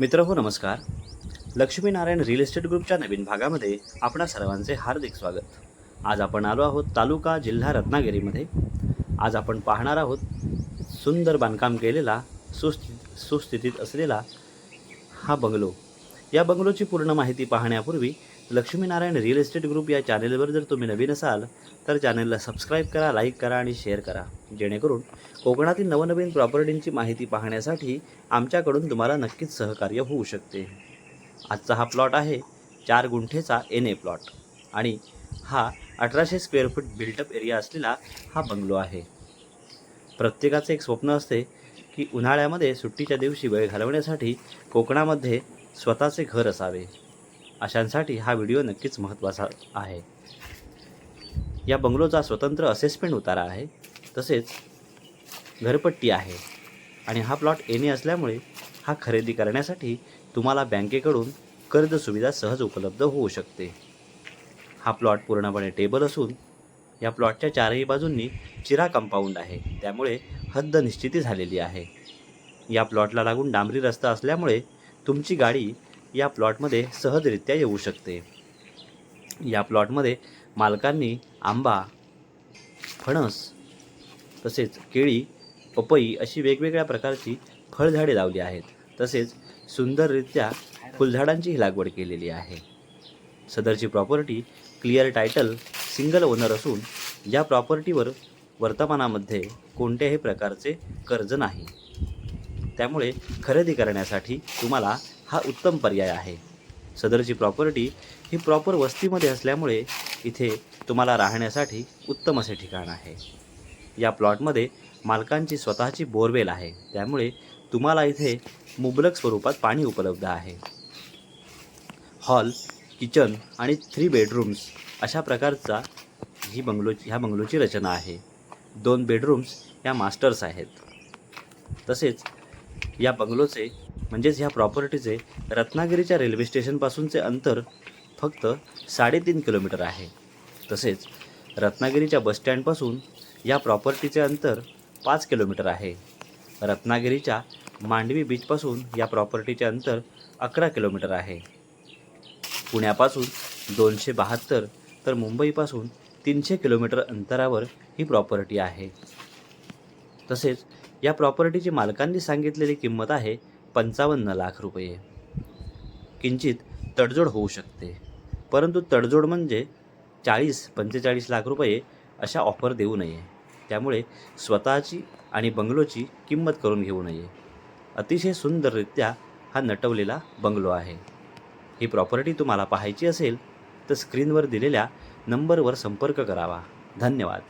मित्र हो नमस्कार. लक्ष्मीनारायण रिअल इस्टेट ग्रुपच्या नवीन भागामध्ये आपणा सर्वांचे हार्दिक स्वागत. आज आपण आलो आहोत तालुका जिल्हा रत्नागिरीमध्ये. आज आपण पाहणार आहोत सुंदर बांधकाम केलेला सुस्थि सुस्थितीत असलेला हा बंगलो. या बंगलोची पूर्ण माहिती पाहण्यापूर्वी लक्ष्मीनारायण रिअल इस्टेट ग्रुप या चॅनेलवर जर तुम्ही नवीन असाल तर चॅनेलला सबस्क्राईब करा लाईक करा आणि शेअर करा. जेणेकरून कोकणातील नवनवीन प्रॉपर्टींची माहिती पाहण्यासाठी आमच्याकडून तुम्हाला नक्कीच सहकार्य होऊ शकते. आजचा हा प्लॉट आहे चार गुंठेचा एन ए प्लॉट आणि हा अठराशे स्क्वेअर फूट बिल्टअप एरिया असलेला हा बंगलो आहे. प्रत्येकाचं एक स्वप्न असते की उन्हाळ्यामध्ये सुट्टीच्या दिवशी वेळ घालवण्यासाठी कोकणामध्ये स्वतःचे घर असावे. अशांसाठी हा व्हिडिओ नक्कीच महत्त्वाचा आहे. या बंगलोचा स्वतंत्र असेसमेंट उतारा आहे. तसेच घरपट्टी आहे. आणि हा प्लॉट एने असल्यामुळे हा खरेदी करण्यासाठी तुम्हाला बँकेकडून कर्ज सुविधा सहज उपलब्ध होऊ शकते. हा प्लॉट पूर्णपणे टेबल असून या प्लॉटच्या चारही बाजूंनी चिरा कंपाऊंड आहे. त्यामुळे हद्द निश्चिती झालेली आहे. या प्लॉटला लागून डांबरी रस्ता असल्यामुळे तुमची गाडी या प्लॉटमध्ये सहजरित्या येऊ शकते. या प्लॉटमध्ये मालकांनी आंबा फणस तसेच केळी पपई अशी वेगवेगळ्या प्रकारची फळझाडे लावली आहेत. तसेच सुंदररित्या फुलझाडांचीही लागवड केलेली आहे. सदरची property clear title single owner असून या प्रॉपर्टीवर वर्तमानामध्ये कोणत्याही प्रकारचे कर्ज नाही. त्यामुळे खरेदी करण्यासाठी तुम्हाला हा उत्तम पर्याय आहे. सदरची प्रॉपर्टी ही प्रॉपर वस्तीमध्ये असल्यामुळे इथे तुम्हाला राहण्यासाठी उत्तम असे ठिकाण आहे. या प्लॉटमध्ये मालकांची स्वतःची बोरवेल आहे. त्यामुळे तुम्हाला इथे मुबलक स्वरूपात पाणी उपलब्ध आहे. हॉल किचन आणि थ्री बेडरूम्स अशा प्रकारचा ही बंगलो ह्या बंगलोची रचना आहे. दोन बेडरूम्स ह्या मास्टर्स आहेत. तसेच या बंगलोचे म्हणजेच ह्या प्रॉपर्टीचे रत्नागिरीच्या रेल्वे स्टेशनपासूनचे अंतर फक्त साडेतीन किलोमीटर आहे. तसेच रत्नागिरीच्या बसस्टँडपासून या प्रॉपर्टीचे अंतर पाच किलोमीटर आहे. रत्नागिरीच्या मांडवी बीचपासून या प्रॉपर्टीचे अंतर अकरा किलोमीटर आहे. पुण्यापासून दोनशे बहात्तर तर मुंबईपासून तीनशे किलोमीटर अंतरावर ही प्रॉपर्टी आहे. तसेच या प्रॉपर्टीची मालकांनी सांगितलेली किंमत आहे पंचावन्न लाख रुपये. किंचित तडजोड होऊ शकते परंतु तडजोड म्हणजे चाळीस पंचेचाळीस लाख रुपये अशा ऑफर देऊ नये. त्यामुळे स्वतःची आणि बंगलोची किंमत करून घेऊ नये. अतिशय सुंदररित्या हा नटवलेला बंगलो आहे. ही प्रॉपर्टी तुम्हाला पाहायची असेल तर स्क्रीनवर दिलेल्या नंबरवर संपर्क करावा. धन्यवाद.